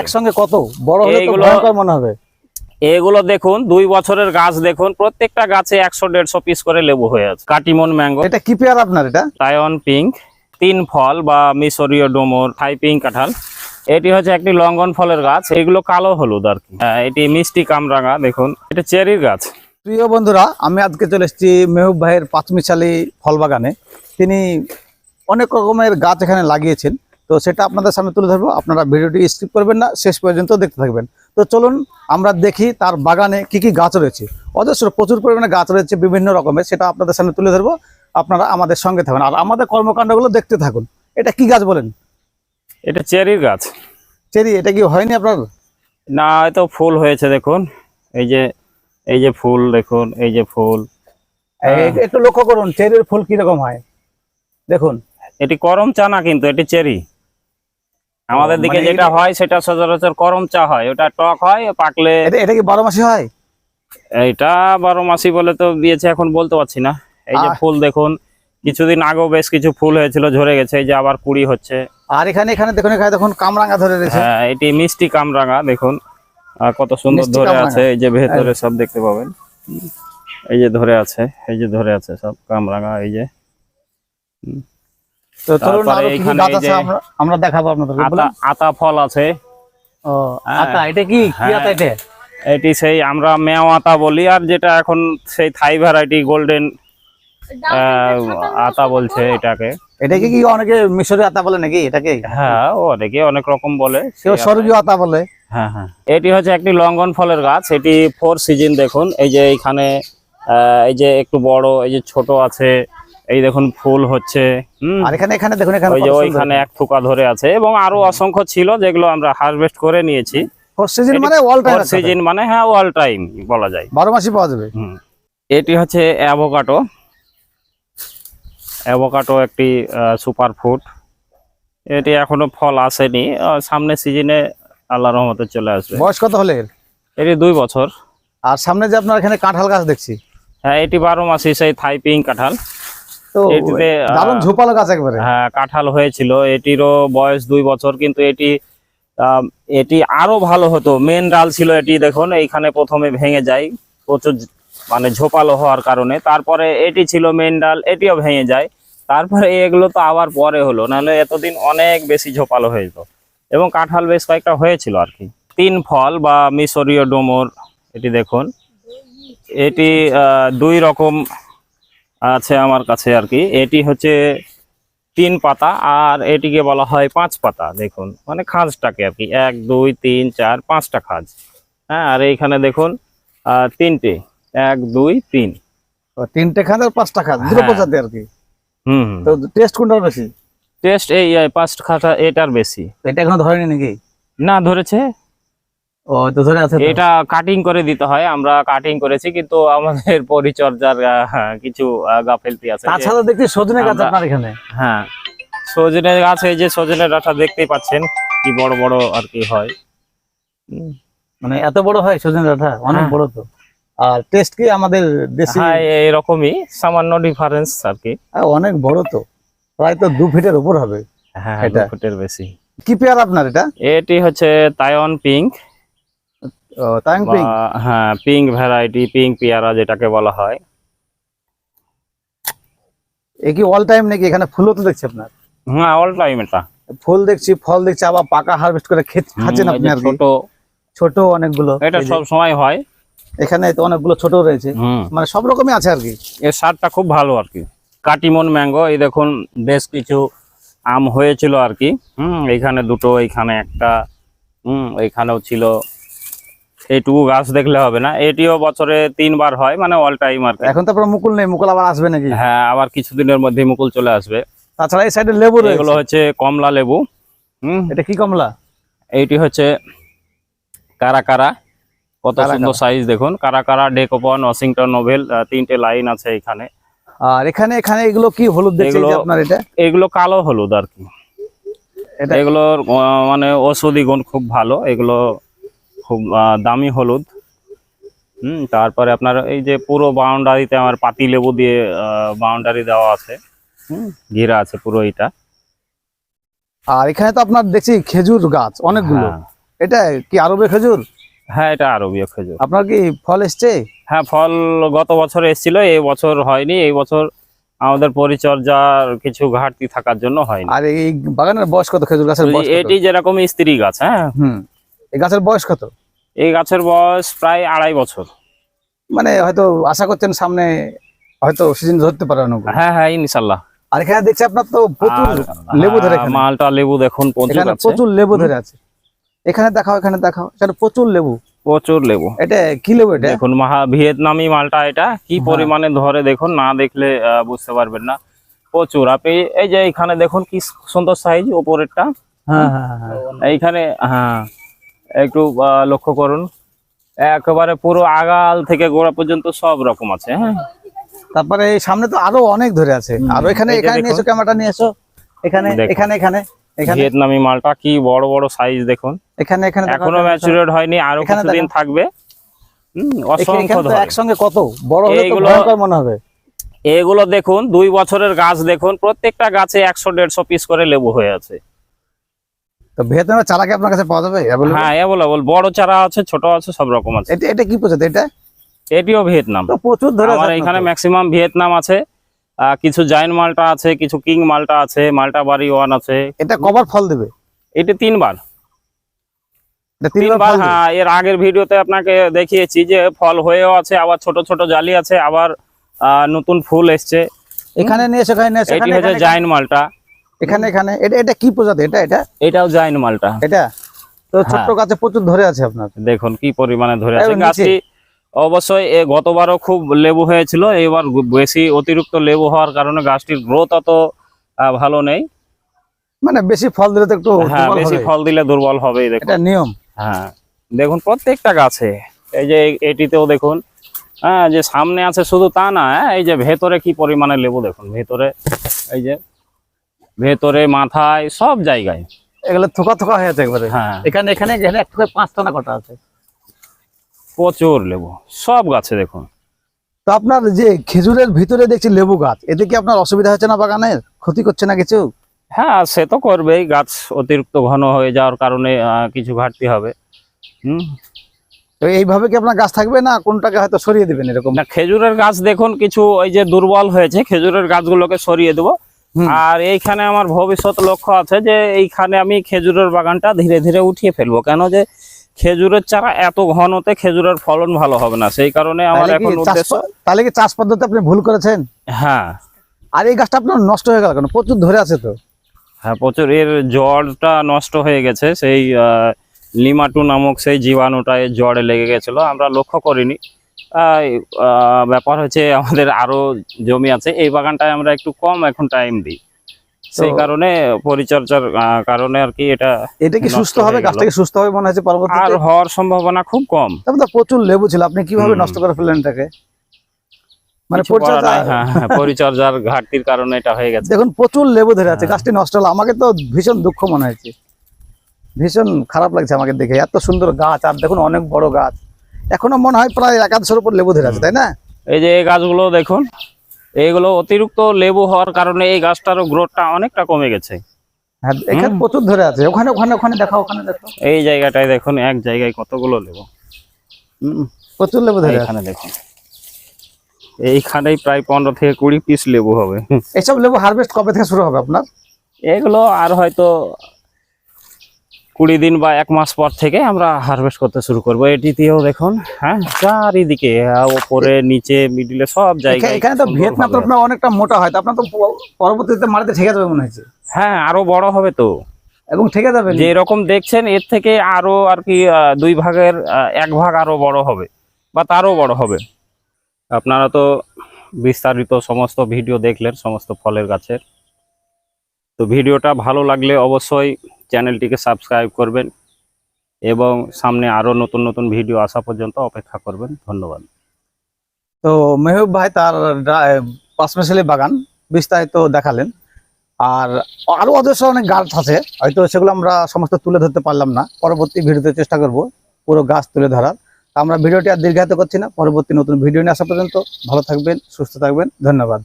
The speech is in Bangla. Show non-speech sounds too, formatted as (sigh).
একসঙ্গে কত? বড় হলে ভয়ঙ্কর মনে হবে। এগুলো দেখুন দুই বছরের গাছ দেখুন প্রত্যেকটা গাছে একশো দেড়শো পিস করে লেবু হয়ে আছে। কাটিমন ম্যাঙ্গো এটা কি পেয়ার আপনার এটা? টায়ন পিঙ্ক তিন ফল বা মিশরীয় ডোমর থাই পিঙ্ক কাঁঠাল। এটি হচ্ছে একটি লঙ্গন ফলের গাছ এগুলো কালো হলুদ আর কি। হ্যাঁ, এটি মিষ্টি কামরাঙা দেখুন এটা চেরির গাছ। প্রিয় বন্ধুরা আমি আজকে চলে এসেছি মেহবুব ভাইয়ের পাঁচমিশালি ফল বাগানে। তিনি অনেক রকমের গাছ এখানে লাগিয়েছেন। তো সেটা আপনাদের সামনে তুলে ধরবো। আপনারা ভিডিওটি স্কিপ করবেন না শেষ পর্যন্ত দেখতে থাকবেন। তো চলুন আমরা দেখি তার বাগানে কি কি গাছ রয়েছে। অজস্র প্রচুর পরিমাণে গাছ রয়েছে বিভিন্ন রকমের সেটা আপনাদের সামনে তুলে ধরবো। আপনারা আমাদের সঙ্গে থাকুন। আর আমাদের কর্মকাণ্ডগুলো দেখতে থাকুন। এটা কি গাছ বলেন? এটা চেরির গাছ। চেরি এটা কি হয়নি আপনার? না তো ফুল হয়েছে দেখুন। এই যে এই যে ফুল দেখুন এই যে ফুল। হ্যাঁ। একটু লক্ষ্য করুন চেরির ফুল কীরকম হয়। দেখুন। এটি করম চানা কিন্তু এটি চেরি। আমাদের দিকে মানে যেটা হয় সেটা সচরাচর করম চা হয়। ওটা টক হয় পাকলে এটা এটা কি বারো মাসি হয়? এইটা বারো মাসি বলে তো দিয়েছে এখন বলতে পারছি না। এই যে ফুল দেখুন কিছুদিন আগেও বেশ কিছু ফুল হয়েছিল ঝরে গেছে এই যে আবার কুড়ি হচ্ছে। আর এখানে এখানে দেখুন এখানে দেখুন কামরাঙা ধরে রয়েছে। হ্যাঁ এটি মিষ্টি কামরাঙা দেখুন। কত সুন্দর ধরে আছে এই যে ভেতরে সব দেখতে পাবেন। এই যে ধরে আছে এই যে ধরে আছে সব কামরাঙা এই যে। তো চলুন তারপরে আরও কি কি এখানে গাছ আছে আমরা আমরা দেখাবো আপনাদেরকে আতা আতা ফল আছে। ও হ্যাঁ। আতা এটা কি কি হ্যাঁ। আতা এটা? এটি সেই আমরা মেও আতা বলি আর যেটা এখন সেই থাই ভ্যারাইটি গোল্ডেন আতা বলছে এটাকে। এটাকে কি অনেকে মিশরি আতা বলে নাকি? এটাকে হ্যাঁ অনেকে অনেক রকম বলে। কেউ স্বর্গীয় আতা বলে। হ্যাঁ হ্যাঁ। এটি হচ্ছে একটি লঙ্ঘন ফলের গাছ। এটি ফোর সিজন দেখুন। এই যে এইখানে আহ, এই যে একটু বড় এই যে ছোট আছে। এই দেখুন ফুল হচ্ছে আর এখানে এখানে দেখুন এখানে ওই যে ওইখানে এক থোকা ধরে আছে এবং আরও অসংখ্য ছিল যেগুলো আমরা হারভেস্ট করে নিয়েছি। সিজন মানে অল টাইম সিজন মানে হ্যাঁ অল টাইম বলা যায়। মাসই পাওয়া যাবে। এটি হচ্ছে অ্যাভোকাটো অ্যাভোকাটো একটি সুপার ফুড এটি এখনও ফল আসেনি। সামনে সিজনে আল্লাহ রহমতে চলে আসবে। বয়স কত হলে? এটি দুই বছর। আর সামনে যে আপনার এখানে কাঁঠাল গাছ দেখছি। হ্যাঁ এটি বারো মাসি সেই থাইপিং কাঁঠাল। তো এটিতে, আহ, দারুণ ঝোপালো গাছ একবারে। হ্যাঁ কাঁঠাল হয়েছিল। এটিরও বয়স দুই বছর কিন্তু এটি এটি আরও ভালো হতো। মেন ডাল ছিল এটি দেখুন এইখানে প্রথমে ভেঙে যায়। প্রচুর মানে ঝোপালো হওয়ার কারণে। তারপরে এটি ছিল মেন ডাল এটিও ভেঙে যায়। তারপরে এগুলো তো আবার পরে হলো নাহলে এতদিন অনেক বেশি ঝোপালো হয়ে যেত। এবং কাঁঠাল বেশ কয়েকটা হয়েছিল আর কি। তিন ফল বা মিশরীয় ডোমর এটি দেখুন। এটি আহ, দুই রকম আছে আমার কাছে আর কি। এটি হচ্ছে তিন পাতা আর এটিকে বলা হয় পাঁচ পাতা দেখুন। মানে খাঁজটাকে আর কি। এক দুই তিন চার পাঁচটা খাঁজ। হ্যাঁ আর এইখানে দেখুন তিনটে। এক দুই তিন। তিনটে খাঁজ আর পাঁচটা খাঁজ দুটো হ্যাঁ। প্রজাতি আর কি। হুম। তো টেস্ট কোনটার বেশি? টেস্ট এই এই পাঁচ খাঁটা এটার বেশি। এটা এখনও ধরেনি নাকি? না ধরেছে। ও তো ধরে আছে। এটা কাটিং করে দিতে হয় আমরা কাটিং করেছি কিন্তু আমাদের (laughs) পরিচর্যার কিছু গাফেলতি আছে তাছাড়া দেখছি সজনে গাছ আপনার এখানে। হ্যাঁ সজনে গাছ এই যে সজনে ডাঁটা দেখতেই পাচ্ছেন কি বড় বড় আর কি হয়। মানে এত বড় হয় সজনে ডাঁটা? অনেক হ্যাঁ। বড় তো। আর টেস্ট কি আমাদের দেশি? হ্যাঁ এরকমই সামান্য ডিফারেন্স আর কি। অনেক বড় তো। প্রায় তো দু ফিটের উপর হবে হ্যাঁ। দু ফুটের বেশি। কি পেয়ার আপনার এটা? এটি হচ্ছে তাইওয়ান পিঙ্ক হ্যাঁ পিঙ্ক ভ্যারাইটি পিঙ্ক পেয়ারা যেটাকে বলা হয়। এ কি অল টাইম নাকি এখানে ফুলও তো দেখছি আপনার? হ্যাঁ অল টাইম এটা। ফুল দেখছি ফল দেখছি আবার পাকা হারভেস্ট করে খেত- খাচ্ছেন আপনি আর ছোট। ছোট অনেকগুলো। এটা সব সময় হয়। এখানে তো অনেকগুলো ছোট রয়েছে। মানে সব রকমই আছে আর কি? এর স্বাদটা খুব ভালো আর কি। কাটিমন ম্যাঙ্গো এই দেখুন বেশ কিছু আম হয়েছিল আর কি। হুম এইখানে দুটো এইখানে একটা। হুম এইখানেও ছিল এইটুকু গাছ দেখলে হবে না। এটিও বছরে তিনবার হয় মানে অল টাইম আর এখন তো আপনার মুকুল নেই মুকুল আবার আসবে নাকি? হ্যাঁ আবার কিছুদিনের মধ্যে মুকুল চলে আসবে। তাছাড়া এই সাইডে লেবু এগুলো হচ্ছে কমলা লেবু। হুম। এটা কি কমলা? এইটি হচ্ছে কারা কারা কত সুন্দর সাইজ দেখুন। কারা কারা ডেকোপন ওয়াশিংটন নোভেল তিনটে লাইন আছে এখানে। আর এখানে এখানে এগুলো কি হলুদ দেখছি যে আপনার এটা? এগুলো কালো হলুদ আর কি। এটা- এগুলোর মানে ঔষধি গুণ খুব ভালো। এগুলো খুব দামি হলুদ। হুম তারপরে আপনার এই যে পুরো বাউন্ডারিতে আমার পাতি লেবু দিয়ে বাউন্ডারি দেওয়া আছে। হুম ঘিরা আছে পুরো এটা। আর এখানে তো আপনার দেখছি খেজুর গাছ অনেকগুলো। হ্যাঁ। এটা কি আরবে খেজুর? হ্যাঁ এটা আরবীয় খেজুর। আপনার কি ফল এসছে? হ্যাঁ ফল গত বছর এসেছিল এই বছর হয়নি। এই বছর আমাদের পরিচর্যার কিছু ঘাটতি থাকার জন্য হয়নি। আর এই বাগানের বয়স কত? খেজুর গাছের? এটি যেরকম স্ত্রী গাছ হ্যাঁ। হুম। এই গাছের বয়স কত? এই গাছের বয়স প্রায় আড়াই বছর। মানে হয়তো আশা করছেন সামনে হয়তো সিজন ধরতে পারেন হ্যাঁ হ্যাঁ ইনশাল্লাহ। আর এখানে দেখছি আপনার তো প্রচুর লেবু ধরে হ্যাঁ, মালটা লেবু দেখুন প্রচুর লেবু ধরে আছে। এখানে দেখাও এখানে দেখাও। এখানে প্রচুর লেবু। প্রচুর লেবু। এটা কি লেবু এটা? দেখুন মহা ভিয়েতনামি মালটা এটা। কি হ্যাঁ। পরিমাণে ধরে দেখুন না দেখলে বুঝতে পারবেন না। প্রচুর। আপনি এই যে এখানে দেখুন কি সুন্দর সাইজ ওপরেরটা হ্যাঁ হ্যাঁ হ্যাঁ। এইখানে হ্যাঁ। একটু লক্ষ্য করুন। একেবারে পুরো আগাল থেকে গোড়া পর্যন্ত সব রকম আছে হ্যাঁ। তারপরে এই সামনে তো আরও অনেক ধরে আছে। আর এখানে এখানে নিয়ে এসো দেখুন। ক্যামেরাটা নিয়ে এসো। এখানে এখানে এখানে ভিয়েতনামি মালটা কি বড় বড় সাইজ দেখুন। এখানে এখানে এখনও। ম্যাচুরেট হয়নি আরও কিছুদিন থাকবে। একসঙ্গে কত? বড় হলে তো ভয়ঙ্কর মনে হবে। এগুলো দেখুন দুই বছরের গাছ দেখুন প্রত্যেকটা গাছে একশো দেড়শো পিস করে লেবু হয়ে আছে। তো ভিয়েতনামের চারা কি আপনার কাছে পাওয়া যাবে? হ্যাঁ অ্যাভেলেবল বড় চারা আছে ছোট আছে সব রকম আছে। এটা এটা কি প্রজাতি এটা? এটিও ভিয়েতনাম। প্রচুর ধরে আমার এখানে ম্যাক্সিমাম ভিয়েতনাম আছে। কিছু জাইন মালটা আছে কিছু কিং মালটা আছে মালটা বাড়ি ওয়ান আছে। এটা কবার ফল দেবে? এটা তিনবার। তিনবার হ্যাঁ এর আগের ভিডিওতে আপনাকে দেখিয়েছি যে ফল হয়েও আছে আবার ছোট ছোট জালি আছে আবার আহ, নতুন ফুল এসছে। এখানে নিয়ে নিয়ে এটি হচ্ছে জাইন মালটা। এখানে এখানে এটা এটা কি প্রজাতি? এটা এটা? এটাও জাইন মালটা। এটা? তো ছোট্ট হ্যাঁ। গাছে প্রচুর ধরে আছে আপনার। দেখুন কি পরিমাণে ধরে আছে। গাছটি অবশ্যই এ গতবারও খুব লেবু হয়েছিল এবার বেশি অতিরিক্ত লেবু হওয়ার কারণে গাছটির গ্রোথ অত ভালো নেই। মানে বেশি ফল দিলে তো একটু হ্যাঁ বেশি ফল দিলে দুর্বল হবে দেখুন। এটা নিয়ম। হ্যাঁ। দেখুন প্রত্যেকটা গাছে এই যে এটিতেও দেখুন হ্যাঁ যে সামনে আছে শুধু তা না হ্যাঁ, এই যে ভেতরে কি পরিমাণে লেবু দেখুন ভেতরে এই যে ভেতরে মাথায় সব জায়গায়। এগুলো থোকা থোকা হয়ে আছে একবারে। হ্যাঁ। এখানে এখানে এখানে এক পাঁচটা না কটা আছে? প্রচুর লেবু। সব গাছে দেখুন। তো আপনার যে খেজুরের ভিতরে দেখছি লেবু গাছ এতে কি আপনার অসুবিধা হচ্ছে না বাগানের? ক্ষতি করছে না কিছু? হ্যাঁ সে তো করবেই। গাছ অতিরিক্ত ঘন হয়ে যাওয়ার কারণে কিছু ঘাটতি হবে। হুম। তো এইভাবে কি আপনার গাছ থাকবে না? কোনটাকে হয়তো সরিয়ে দেবেন এরকম? না খেজুরের গাছ দেখুন কিছু ওই যে দুর্বল হয়েছে খেজুরের গাছগুলোকে সরিয়ে দেবো। আর এইখানে আমার ভবিষ্যৎ লক্ষ্য আছে যে এইখানে আমি খেজুরের বাগানটা ধীরে ধীরে উঠিয়ে ফেলব। কেন যে খেজুরের চারা এত ঘনতে খেজুরের ফলন ভালো হবে না। সেই কারণে আমার এখন উদ্দেশ্য তাহলে কি চাষ পদ্ধতি আপনি ভুল করেছেন? হ্যাঁ। আর এই গাছটা আপনার নষ্ট হয়ে গেল কেন? প্রচুর ধরে আছে তো। হ্যাঁ প্রচুর। এর জড়টা নষ্ট হয়ে গেছে। সেই লিমাটু নামক সেই জীবাণুটা এর জড়ে লেগে গেছিল। আমরা লক্ষ্য করিনি। ব্যাপার হচ্ছে আমাদের আরও জমি আছে। এই বাগানটায় আমরা একটু কম এখন টাইম দিই। সেই কারণে পরিচর্যার কারণে আর কি এটা এটা কি সুস্থ হবে? হয়ে গেল। গাছটা কি সুস্থ হবে মনে হচ্ছে আর হওয়ার সম্ভাবনা খুব কম। তারপর প্রচুর লেবু ছিল। আপনি কীভাবে নষ্ট করে ফেললেন এটাকে? মানে পরিচর্যা হ্যাঁ, হ্যাঁ, পরিচর্যার ঘাটতির কারণে এটা হয়ে গেছে। দেখুন প্রচুর লেবু ধরে আছে। হ্যাঁ। গাছটি নষ্ট হলো। আমাকে তো ভীষণ দুঃখ মনে হয়েছে। ভীষণ খারাপ লাগছে আমাকে দেখে। এত সুন্দর গাছ। আর দেখুন অনেক বড় গাছ। এখনও মনে হয় প্রায় একাদশের উপর লেবু ধরে আছে তাই না? এই যে এই গাছগুলো দেখুন এইগুলো অতিরিক্ত লেবু হওয়ার কারণে এই গাছটারও গ্রোথটা অনেকটা কমে গেছে। হ্যাঁ এখানে প্রচুর ধরে আছে। ওখানে ওখানে ওখানে ওখানে দেখাও এই জায়গাটায় দেখুন এক জায়গায় কতগুলো লেবু। হুম, প্রচুর লেবু ধরে এইখানে দেখুন। এইখানেই প্রায় পনেরো থেকে কুড়ি পিস লেবু হবে। এইসব লেবু হারভেস্ট কবে থেকে শুরু হবে আপনার? এগুলো আর হয়তো কুড়ি দিন বা এক মাস পর থেকে আমরা হারভেস্ট করতে শুরু করব। এটিতেও দেখুন হ্যাঁ চারিদিকে ওপরে নিচে মিডিলে সব জায়গায় এখানে তো ভিয়েতনাম তো আপনার অনেকটা মোটা হয় আপনার তো পরবর্তীতে মাটিতে ঠেকে যাবে মনে হচ্ছে। হ্যাঁ আরও বড় হবে তো। এবং ঠেকে যাবে। যে এরকম দেখছেন এর থেকে আরও আর কি দুই ভাগের এক ভাগ আরও বড় হবে বা তারও বড় হবে। আপনারা তো বিস্তারিত সমস্ত ভিডিও দেখলেন সমস্ত ফলের গাছের। তো ভিডিওটা ভালো লাগলে অবশ্যই চ্যানেলটিকে সাবস্ক্রাইব করবেন এবং সামনে আরও নতুন নতুন ভিডিও আসা পর্যন্ত অপেক্ষা করবেন। ধন্যবাদ। তো মেহবুব ভাই তার পাঁচমেশালি বাগান বিস্তারিত দেখালেন। আর আরও অজস্র অনেক গাছ আছে, হয়তো সেগুলো আমরা সমস্ত তুলে ধরতে পারলাম না। পরবর্তী ভিডিওতে চেষ্টা করব পুরো গাছ তুলে ধরার। আমরা ভিডিওটি আর দীর্ঘায়িত করছি না, পরবর্তী নতুন ভিডিও নিয়ে আসা পর্যন্ত ভালো থাকবেন, সুস্থ থাকবেন। ধন্যবাদ।